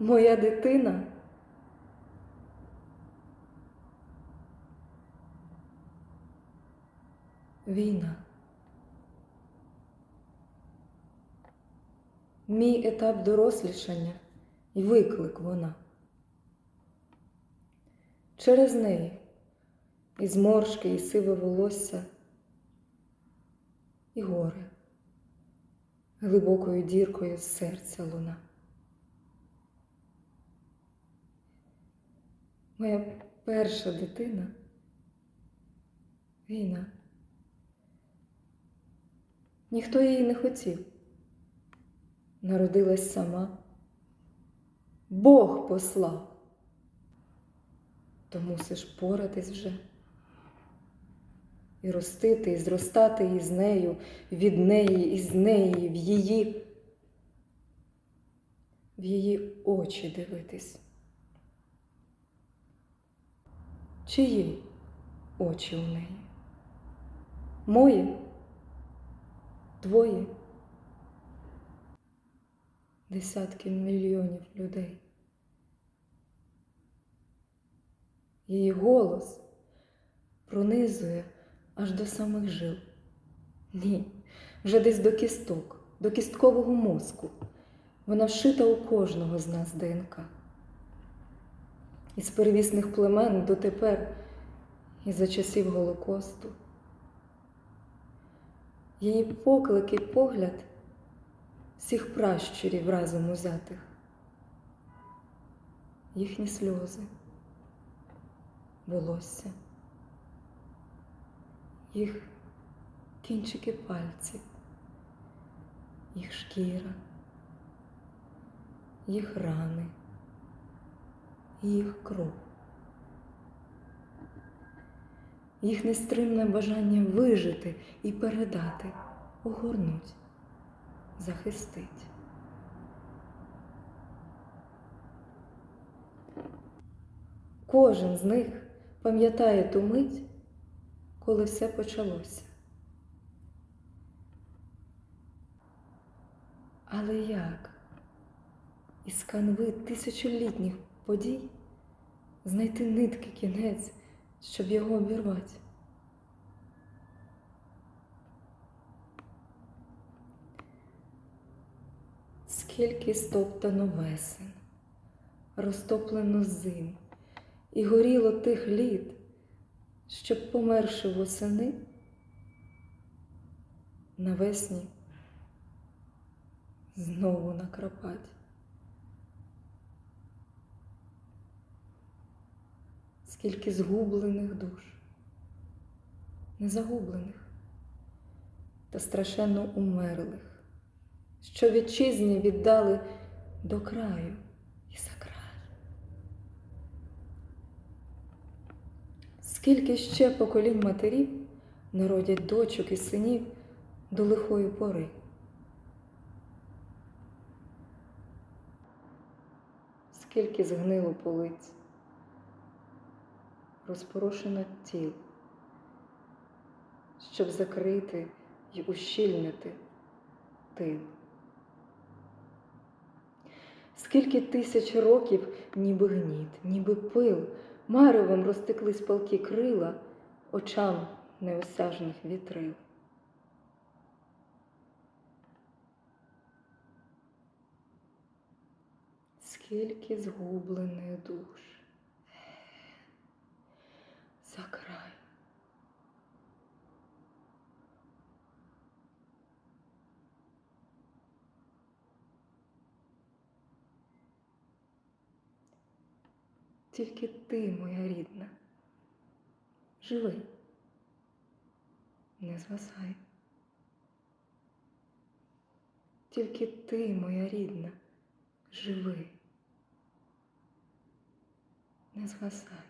Моя дитина. Війна. Мій етап дорослішання і виклик вона. Через неї і зморшки, і сиве волосся, і горе, глибокою діркою серця луна. Моя перша дитина війна. Ніхто її не хотів. Народилась сама. Бог послав. То мусиш поратись вже. І ростити, і зростати із нею, від неї, із неї, в її, в її очі дивитись. Чиї очі у неї? Мої? Твої? Десятки мільйонів людей. Її голос пронизує аж до самих жил. Ні, вже десь до кісток, до кісткового мозку. Вона вшита у кожного з нас ДНК. Із первісних племен дотепер і за часів Голокосту. Її поклик і погляд всіх пращурів разом узятих, їхні сльози, волосся, їх кінчики пальців, їх шкіра, їх рани, їх кров. Їх нестримне бажання вижити і передати, огорнуть, захистить. Кожен з них пам'ятає ту мить, коли все почалося. Але як із канви тисячолітніх подій знайти нитки кінець, щоб його обірвати? Скільки стоптано весен, розтоплено зим, і горіло тих літ, щоб померши восени, навесні знову накрапать. Скільки згублених душ, не загублених, та страшенно умерлих, що вітчизні віддали до краю і за край. Скільки ще поколінь матерів народять дочок і синів до лихої пори. Скільки згнило полиць, розпорошено тіл, щоб закрити й ущільнити тил. Скільки тисяч років, ніби гніт, ніби пил, маревом розтеклись палки крила очам неосяжних вітрил. Скільки згублених душ за край. Тільки ти, моя рідна, живи, не згасай. Тільки ти, моя рідна, живи, не згасай.